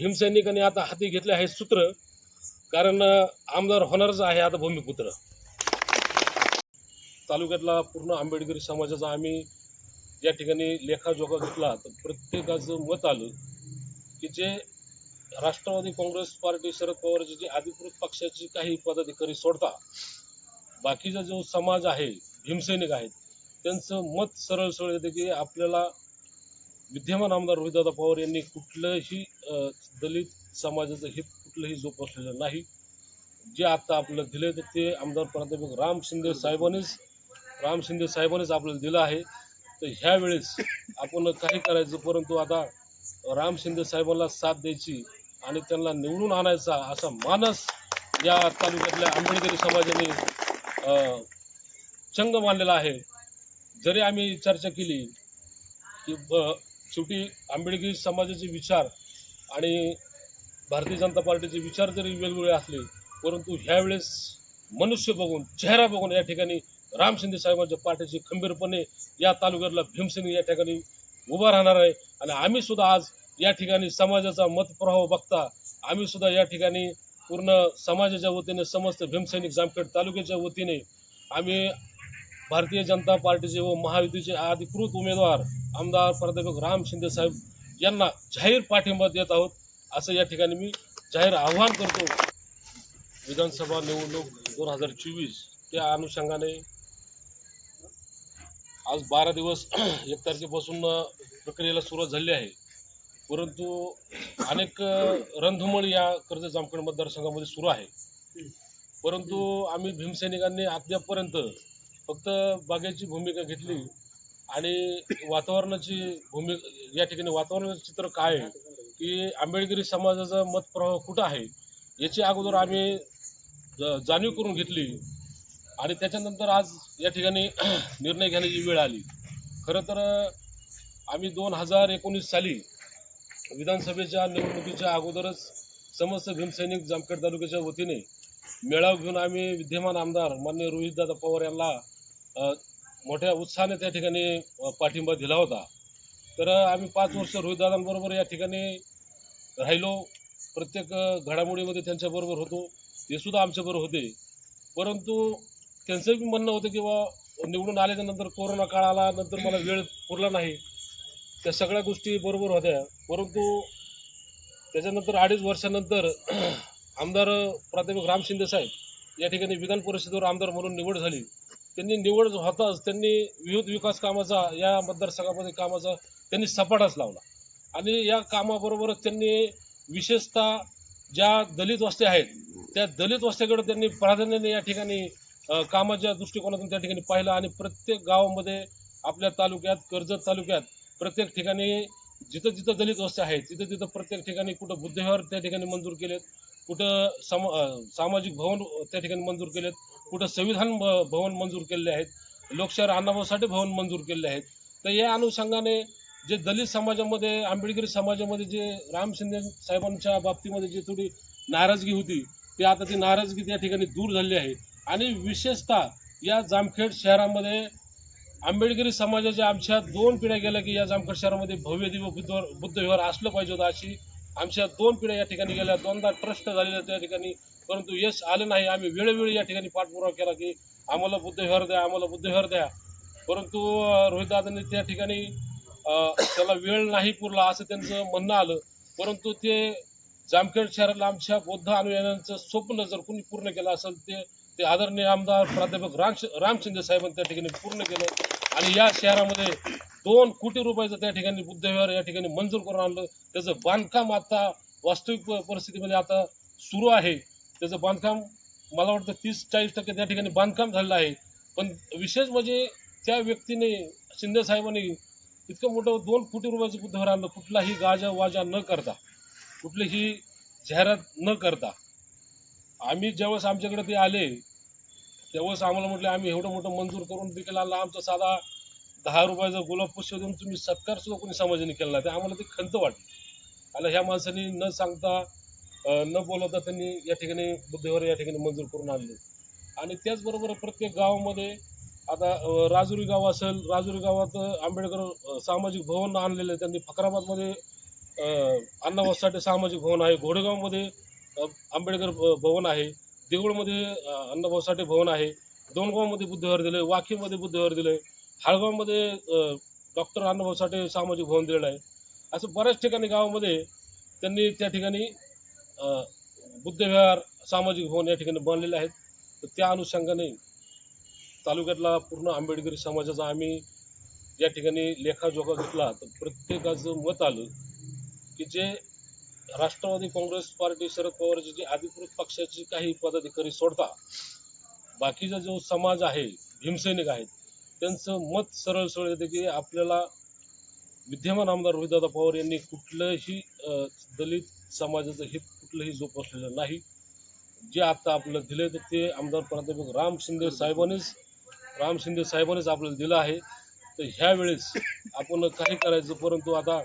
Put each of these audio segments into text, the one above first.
भीमसैनिकांनी आता हाती घेतले आहे सूत्र कारण आमदार होणारच आहे आता भूमिपुत्र. तालुक्यातला पूर्ण आंबेडकरी समाजाचा आम्ही या ठिकाणी लेखाजोखा घेतला तर प्रत्येकाचं मत आलं की जे राष्ट्रवादी काँग्रेस पार्टी शरद पवारचे जे अधिकृत पक्षाचे काही पदाधिकारी सोडता बाकीचा जो समाज आहे भीमसैनिक आहेत त्यांचं मत सरळ सरळ येते की आपल्याला विद्यमान आमदार रोहितदादा पवार यांनी कुठलंही दलित समाजाचं हित कुठलंही जोपासलेलं नाही. जे आत्ता आपल्याला दिले तर ते आमदार प्राध्यापक राम शिंदे साहेबांनीच राम शिंदे साहेबांनीच आपल्याला दिलं आहे. तर ह्यावेळेस आपण काही करायचं परंतु आता राम शिंदे साहेबांना साथ द्यायची आणि त्यांना निवडून आणायचा असा मानस या तालुक्यातल्या आंबेडकरी समाजाने चंग मानलेला आहे. जरी आम्ही चर्चा केली की ब शेवटी आंबेडकरी समाजाचे विचार आणि भारतीय जनता पार्टीचे विचार जरी वेगवेगळे असले परंतु ह्यावेळेस मनुष्य बघून चेहरा बघून या ठिकाणी राम शिंदे साहेबांच्या पाठीशी खंबीरपणे या तालुक्यातला भीमसेनी या ठिकाणी उभा राहणार आहे. आणि आम्ही सुद्धा आज या ठिकाणी समाजाचा मतप्रभाव बघता आम्ही सुद्धा या ठिकाणी पूर्ण समाजाच्या वतीने समस्त भीमसैनिक जामखेड तालुक्याच्या वतीने आम्ही भारतीय जनता पार्टीचे व महायुतीचे अधिकृत उमेदवार आमदार प्राध्यापक राम शिंदे साहेब यांना जाहीर पाठिंबा देत आहोत. असं या ठिकाणी मी जाहीर आव्हान करतो. विधानसभा निवडणूक दोन हजार चोवीस त्या अनुषंगाने आज बारा दिवस एक तारखेपासून प्रक्रियेला सुरुवात झाली आहे. परंतु अनेक रणधुमळ या कर्ज जामखेड मतदारसंघामध्ये सुरू आहे. परंतु आम्ही भीमसैनिकांनी अद्यापपर्यंत फक्त बागेची भूमिका घेतली आणि वातावरणाची भूमिका या ठिकाणी वातावरणाचं चित्र काय आहे? की आंबेडकरी समाजाचा मतप्रवाह कुठं आहे? याची अगोदर आम्ही ज- जाणीव करून घेतली. आणि त्याच्यानंतर आज या ठिकाणी निर्णय घेण्याची वेळ आली. खरं तर आम्ही दोन हजार एकोणीस साली विधानसभेच्या निवडणुकीच्या अगोदरच समस्त भीमसैनिक जामखेड तालुक्याच्या वतीने मेळाव घेऊन आम्ही विद्यमान आमदार मान्य रोहितदादा पवार यांना मोठ्या उत्साहाने त्या ठिकाणी पाठिंबा दिला होता. तर आम्ही पाच वर्ष रोहितदादांबरोबर या ठिकाणी राहिलो. प्रत्येक घडामोडीमध्ये त्यांच्याबरोबर होतो. ते सुद्धा आमच्याबरोबर होते. परंतु त्यांचं बी म्हणणं होतं की बा निवडून आल्याच्यानंतर कोरोना काळ आला नंतर मला वेळ पुरला नाही. त्या सगळ्या गोष्टी बरोबर होत्या. परंतु त्याच्यानंतर अडीच वर्षानंतर आमदार प्राध्यापक राम शिंदे साहेब या ठिकाणी विधान परिषदेवर आमदार म्हणून निवड झाली. त्यांनी निवड होताच त्यांनी विविध विकास कामाचा या मतदारसंघामध्ये कामाचा त्यांनी सपाटाच लावला. आणि या कामाबरोबरच त्यांनी विशेषतः ज्या दलित वस्त्या आहेत त्या दलित वस्त्याकडे त्यांनी प्राधान्याने या ठिकाणी कामाच्या दृष्टिकोनातून त्या ठिकाणी पाहिलं आणि प्रत्येक गावामध्ये आपल्या तालुक्यात कर्जत तालुक्यात प्रत्येक ठिकाणी जिथं जिथं दलित वस्त्या आहेत तिथं तिथं प्रत्येक ठिकाणी कुठं बुद्धविहार त्या ठिकाणी मंजूर केलेत. कुठं सम सामाजिक भवन त्या ठिकाणी मंजूर केलेत. कुठं संविधान भवन मंजूर केलेले आहेत. लोकशाहीर अण्णाभाऊसाठी भवन मंजूर केलेले आहेत. तर या अनुषंगाने जे दलित समाजामध्ये आंबेडकरी समाजामध्ये जे राम शिंदे साहेबांच्या बाबतीमध्ये जी थोडी नाराजगी होती ती आता ती नाराजगी त्या ठिकाणी दूर झाली आहे. आणि विशेषतः या जामखेड शहरामध्ये आंबेडकरी समाजाच्या आमच्या दोन पिढ्या गेल्या की या जामखेड शहरामध्ये भव्य दिव्य बुद्ध बुद्धविहार असलं पाहिजे होतं अशी आमच्या दोन पिढ्या या ठिकाणी गेल्या दोनदा ट्रस्ट झालेल्या त्या ठिकाणी. परंतु यश आलं नाही आम्ही वेळोवेळी या ठिकाणी पाठपुरावा केला की आम्हाला बुद्धविहार द्या आम्हाला बुद्धविहार द्या. परंतु रोहितदादांनी त्या ठिकाणी त्याला वेळ नाही पुरला असं त्यांचं म्हणणं आलं. परंतु ते जामखेड शहराला आमच्या बौद्ध अनुयायांचं स्वप्न जर कोणी पूर्ण केलं असेल ते ते आदरणीय आमदार प्राध्यापक राम रामचंद्र साहेबांनी त्या ठिकाणी पूर्ण केलं. आणि या शहरामध्ये दोन कोटी रुपयाचं त्या ठिकाणी बुद्धविहार या ठिकाणी मंजूर करून आणलं. त्याचं बांधकाम आता वास्तविक परिस्थितीमध्ये आता सुरू आहे. त्याचं बांधकाम मला वाटतं तीस चाळीस टक्के त्या ठिकाणी बांधकाम झालेलं आहे. पण विशेष म्हणजे त्या व्यक्तीने शिंदे साहेबांनी इतकं मोठं दोन कोटी रुपयाचं बुद्धविहार आणलं. कुठलाही गाजा वाजा न करता कुठलीही जाहिरात न करता. आम्ही ज्यावेळेस आमच्याकडे ते आले त्यावेळेस आम्हाला म्हटले आम्ही एवढं मोठं मंजूर करून देखील आणलं. आमचा साधा दहा रुपयाचा गुलाब पुष्प देऊन तुम्ही सत्कार सुद्धा कोणी समाजाने केला नाही. ते आम्हाला ती खंत वाटली. आणि ह्या माणसांनी न सांगता न बोलवता त्यांनी या ठिकाणी बुद्धेवर या ठिकाणी मंजूर करून आणले. आणि त्याचबरोबर प्रत्येक गावामध्ये आता राजुरी गाव असेल राजुरी गावात आंबेडकर सामाजिक भवन आणलेलं आहे. त्यांनी फकराबादमध्ये अं, सामाजिक भवन आहे. घोडेगावमध्ये आंबेडकर भ- भवन आहे. देऊळमध्ये अं, अण्णाभाऊ साठे भवन आहे. दोनगावमध्ये बुद्धविहार दिलं आहे वाकीमध्ये बुद्धविहार दिलं आहे हाळगावमध्ये डॉक्टर अण्णाभाऊ साठे सामाजिक भवन दिलेलं आहे. असं बऱ्याच ठिकाणी गावामध्ये त्यांनी त्या ठिकाणी बुद्धविहार सामाजिक भवन या ठिकाणी बांधलेले आहेत. तर त्या अनुषंगाने तालुक्यातला पूर्ण आंबेडकरी समाजाचा आम्ही या ठिकाणी लेखाजोखा घेतला. तर प्रत्येकाचं मत आलं की जे राष्ट्रवादी काँग्रेस पार्टी शरद पवारचे जे अधिकृत पक्षाची काही पदाधिकारी सोडता बाकीचा जो समाज आहे भीमसैनिक आहेत त्यांचं मत सरळ सरळ येतं की आपल्याला विद्यमान आमदार रोहितदादा पवार यांनी कुठलंही दलित समाजाचं हित कुठलंही जोपासलेलं नाही. जे आता आपल्याला दिले तर ते आमदार प्राध्यापक राम शिंदे साहेबांनीच राम शिंदे साहेबांनीच आपल्याला दिलं आहे. तर ह्या वेळेस आपण काही करायचं? परंतु आता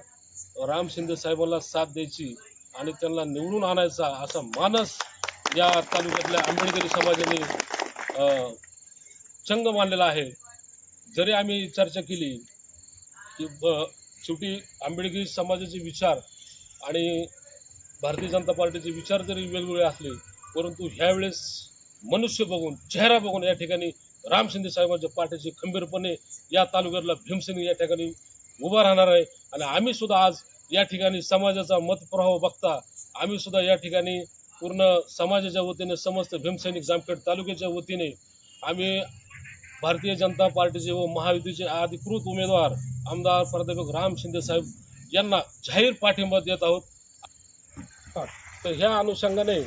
राम शिंदे साहेबांना साथ द्यायची आणि त्यांना निवडून आणायचा असा मानस या तालुक्यातल्या आंबेडकरी समाजाने चंग मानलेला आहे. जरी आम्ही चर्चा केली की ब शेवटी आंबेडकरी समाजाचे विचार आणि भारतीय जनता पार्टीचे विचार जरी वेगवेगळे असले परंतु ह्यावेळेस मनुष्य बघून चेहरा बघून या ठिकाणी राम शिंदे साहेबांच्या पाठीशी खंबीरपणे या तालुक्यातला भीमसेन या ठिकाणी उभा राहणार आहे. आणि आम्ही सुद्धा आज या ठिकाणी समाजाचा मतप्रभाव बघता आम्ही सुद्धा या ठिकाणी पूर्ण समाजाच्या वतीने समस्त भीमसैनिक जामखेड तालुक्याच्या वतीने आम्ही भारतीय जनता पार्टीचे व महायुतीचे अधिकृत उमेदवार आमदार प्राध्यापक राम शिंदे साहेब यांना जाहीर पाठिंबा देत आहोत. तर ह्या अनुषंगाने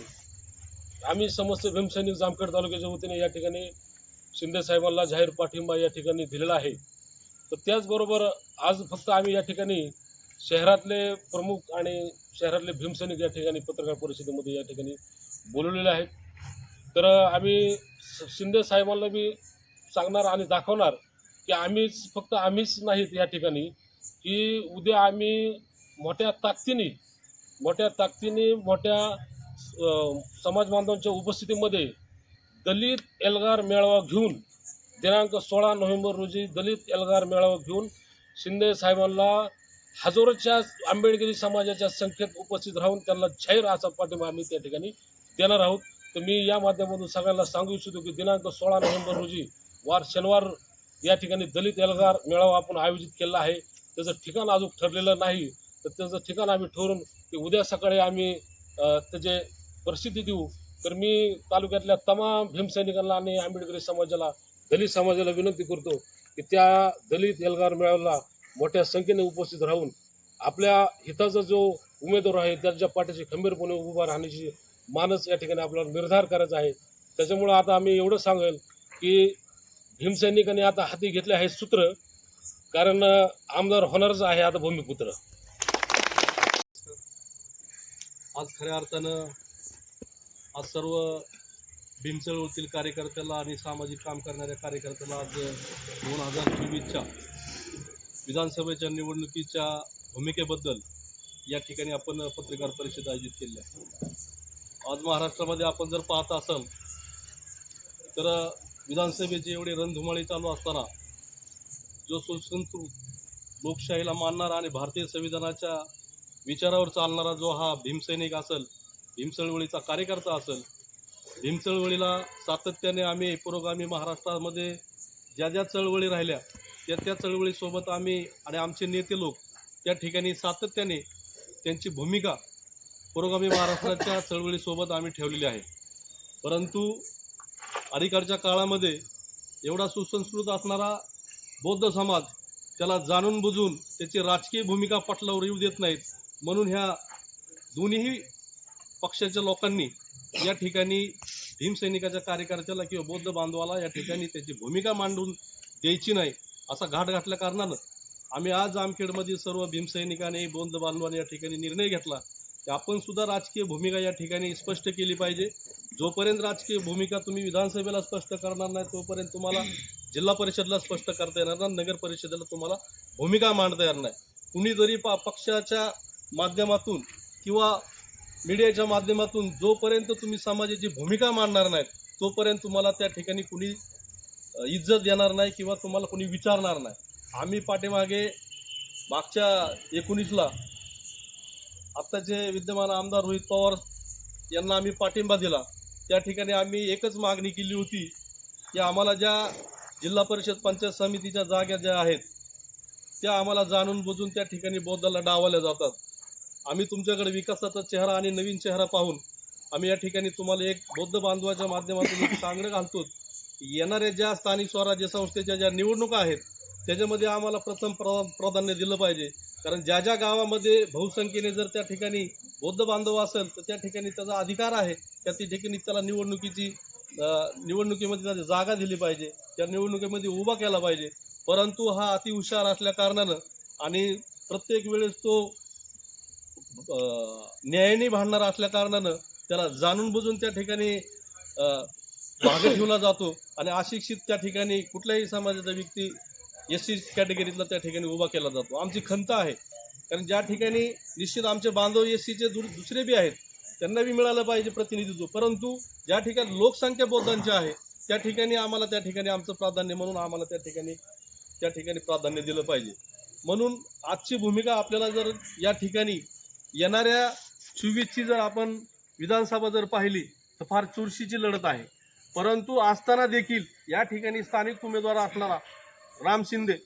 आम्ही समस्त भीमसैनिक जामखेड तालुक्याच्या वतीने या ठिकाणी शिंदे साहेबांना जाहीर पाठिंबा या ठिकाणी दिलेला आहे. तर त्याचबरोबर आज फक्त आम्ही या ठिकाणी शहरातले प्रमुख आणि शहरातले भीमसैनिक या ठिकाणी पत्रकार परिषदेमध्ये या ठिकाणी बोलवलेले आहेत. तर आम्ही शिंदे साहेबांना बी सांगणार आणि दाखवणार की आम्हीच फक्त आम्हीच नाहीत या ठिकाणी की उद्या आम्ही मोठ्या ताकदीने मोठ्या ताकदीने मोठ्या अं, समाज बांधवांच्या उपस्थितीमध्ये दलित एल्गार मेळावा घेऊन दिनांक सोळा नोव्हेंबर रोजी दलित एल्गार मेळावा घेऊन शिंदे साहेबांना हजारोच्या आंबेडकरी समाजाच्या संख्येत उपस्थित राहून त्यांना जाहीर असा पाठिंबा आम्ही त्या ठिकाणी देणार आहोत. तर मी या माध्यमातून सगळ्यांना सांगू इच्छितो की दिनांक सोळा नोव्हेंबर रोजी वार शनिवार या ठिकाणी दलित एल्गार मेळावा आपण आयोजित केला आहे. त्याचं ठिकाण अजून ठरलेलं नाही. तर त्याचं ठिकाण आम्ही ठरवून की उद्या सकाळी आम्ही त्याचे प्रसिद्धी देऊ. तर मी तालुक्यातल्या तमाम भीमसैनिकांना आणि आंबेडकरी समाजाला दलित समाजाला विनंती करतो की त्या दलित एल्गार मेळाव्याला मोठ्या संख्येने उपस्थित राहून आपल्या हिताचा जो उमेदवार आहे त्याच्या पाठीशी खंबीरपणे उभा राहण्याची मानस या ठिकाणी आपल्याला निर्धार करायचा आहे. त्याच्यामुळं आता आम्ही एवढं सांगेल की भीमसैनिकांनी आता हाती घेतले आहे सूत्र कारण आमदार होणारच आहे आता भूमिपुत्र. आज खऱ्या अर्थानं आज सर्व भीमचळवळीतील कार्यकर्त्याला आणि सामाजिक काम करणाऱ्या कार्यकर्त्याला आज दोन हजार चोवीसच्या विधानसभेच्या निवडणुकीच्या भूमिकेबद्दल या ठिकाणी आपण पत्रकार परिषद आयोजित केली आहे. आज महाराष्ट्रामध्ये आपण जर पाहत असाल तर विधानसभेचे एवढी रणधुमाळी चालू असताना जो सुसंस्कृत लोकशाहीला मानणारा आणि भारतीय संविधानाच्या विचारावर चालणारा जो हा भीमसैनिक असेल भीमचळवळीचा कार्यकर्ता असेल भीमचळवळीला सातत्याने आम्ही पुरोगामी महाराष्ट्रामध्ये ज्या ज्या चळवळी राहिल्या त्या त्या चळवळीसोबत आम्ही आणि आमचे नेते लोक त्या ठिकाणी सातत्याने त्यांची भूमिका पुरोगामी महाराष्ट्राच्या चळवळीसोबत आम्ही ठेवलेली आहे. परंतु अलीकडच्या काळामध्ये एवढा सुसंस्कृत असणारा बौद्ध समाज त्याला जाणून बुजून त्याची राजकीय भूमिका पटलावर येऊ देत नाहीत म्हणून ह्या दोन्हीही पक्षाच्या लोकांनी या ठिकाणी भीमसैनिकाच्या कार्यकर्त्याला किंवा बौद्ध बांधवाला या ठिकाणी त्याची भूमिका मांडून द्यायची नाही असा घाट घातल्या कारणानं आम्ही आज जामखेडमधील सर्व भीमसैनिकांनी बौद्ध बांधवांनी या ठिकाणी निर्णय घेतला. की आपण सुद्धा राजकीय भूमिका या ठिकाणी स्पष्ट केली पाहिजे. जोपर्यंत राजकीय भूमिका तुम्ही विधानसभेला स्पष्ट करणार नाही तोपर्यंत तुम्हाला जिल्हा परिषदला स्पष्ट करता येणार नाही नगर परिषदेला तुम्हाला भूमिका मांडता येणार नाही. कुणीतरी प पक्षाच्या माध्यमातून किंवा मीडियाच्या माध्यमातून जोपर्यंत तुम्ही समाजाची भूमिका मांडणार नाहीत तोपर्यंत तुम्हाला त्या ठिकाणी कुणी इज्जत देणार नाही किंवा तुम्हाला कुणी विचारणार नाही. आम्ही पाठीमागे मागच्या एकोणीसला आत्ताचे विद्यमान आमदार रोहित पवार यांना आम्ही पाठिंबा दिला. त्या ठिकाणी आम्ही एकच मागणी केली होती की आम्हाला ज्या जिल्हा परिषद पंचायत समितीच्या जागा ज्या आहेत त्या आम्हाला जाणून बुजून त्या ठिकाणी बौद्धाला डावल्या जातात. आम्ही तुमच्याकडे विकासाचा चेहरा आणि नवीन चेहरा पाहून आम्ही या ठिकाणी तुम्हाला एक बौद्ध बांधवाच्या माध्यमातून एक सांगणं घालतो येणाऱ्या ज्या स्थानिक स्वराज्य संस्थेच्या ज्या निवडणुका आहेत त्याच्यामध्ये आम्हाला प्रथम प्र प्राधान्य दिलं पाहिजे. कारण ज्या ज्या गावामध्ये बहुसंख्येने जर त्या ठिकाणी बौद्ध बांधव असेल तर त्या ठिकाणी त्याचा अधिकार आहे. त्या त्या ठिकाणी त्याला निवडणुकीची निवडणुकीमध्ये त्याची जागा दिली पाहिजे. त्या निवडणुकीमध्ये उभा केला पाहिजे. परंतु हा अतिहुशार असल्या कारणानं आणि प्रत्येक वेळेस तो न्यायाने भांडणारा असल्या कारणानं त्याला जाणून बुजून त्या ठिकाणी भाग ठेवला जातो आणि अशिक्षित त्या ठिकाणी कुठल्याही समाजाचा व्यक्ती एस सी कॅटेगरीतला त्या ठिकाणी उभा केला जातो. आमची खंत आहे. कारण ज्या ठिकाणी निश्चित आमचे बांधव एस सीचे दुसरे बी आहेत त्यांना बी मिळालं पाहिजे प्रतिनिधित्व. परंतु ज्या ठिकाणी लोकसंख्या बौद्धांची आहे त्या ठिकाणी आम्हाला त्या ठिकाणी आमचं प्राधान्य म्हणून आम्हाला त्या ठिकाणी त्या ठिकाणी प्राधान्य दिलं पाहिजे. म्हणून आजची भूमिका आपल्याला जर या ठिकाणी येणाऱ्या चोवीसची जर आपण विधानसभा जर पाहिली तर फार चुरशीची लढत आहे. परंतु असताना देखील या ठिकाणी स्थानिक उमेदवार असणारा राम शिंदे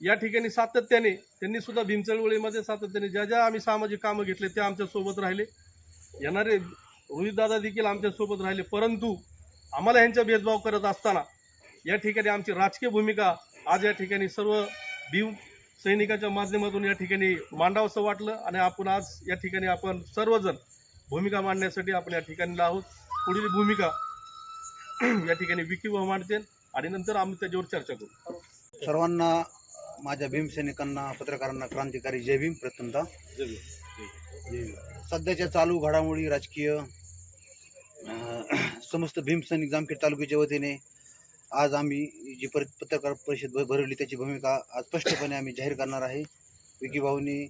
या ठिकाणी सातत्याने त्यांनी सुद्धा भीमचळवळीमध्ये सातत्याने ज्या ज्या आम्ही सामाजिक कामं घेतले ते आमच्यासोबत राहिले. येणारे रोहितदादा देखील आमच्यासोबत राहिले. परंतु आम्हाला ह्यांचा भेदभाव करत असताना या ठिकाणी आमची राजकीय भूमिका आज या ठिकाणी सर्व भीम सैनिकाच्या माध्यमातून या ठिकाणी मांडावंसं वाटलं आणि आपण आज या ठिकाणी आपण सर्वजण भूमिका मांडण्यासाठी आपण या ठिकाणी आहोत. पुढील भूमिका या ठिकाणी विकी व मांडतील आणि नंतर आम्ही त्याच्यावर चर्चा करू. सर्वांना माझ्या भीमसैनिकांना पत्रकारांना क्रांतिकारी जय भीम प्रथमतः. सध्याच्या चालू घडामोडी राजकीय समस्त भीमसैनिक जामखेड तालुक्याच्या वतीने आज आम्ही जी पर पत्रकार परिषद भरवली त्याची भूमिका आज स्पष्टपणे आम्ही जाहीर करणार आहे. विकी भाऊनी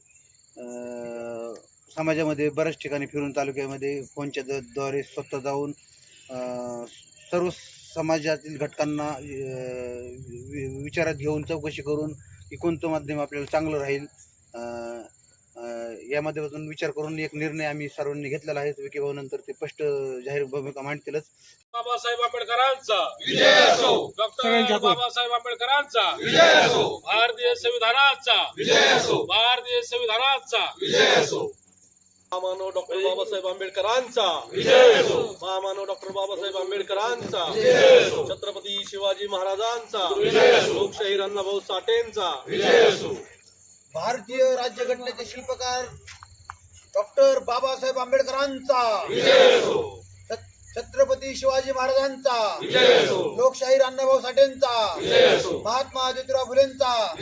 अं, समाजामध्ये बऱ्याच ठिकाणी फिरून तालुक्यामध्ये फोनच्या द्वारे स्वतः जाऊन सर्व समाजातील घटकांना विचारात घेऊन चौकशी करून की कोणतं माध्यम आपल्याला चांगलं राहील? या माध्यमातून विचार करून एक निर्णय आम्ही सर्वांनी घेतलेला आहे. विकी भाऊ नंतर ते स्पष्ट जाहीर भूमिका मांडतीलच. बाबासाहेब आंबेडकरांचा. डॉक्टर. बाबासाहेब आंबेडकरांचा. भारतीय संविधानाचा. भारतीय संविधानाचा. महामानव डॉक्टर बाबासाहेब आंबेडकरांचा. महामानव डॉक्टर बाबासाहेब आंबेडकरांचा. छत्रपती शिवाजी महाराजांचा लोकशाही अण्णाभाऊ साठेंचा. भारतीय राज्यघटनेचे शिल्पकार डॉक्टर बाबासाहेब आंबेडकरांचा. छत- छत्रपती शिवाजी महाराजांचा. लोकशाही अण्णाभाऊ साठेंचा. महात्मा ज्योतिराव फुलेंचा.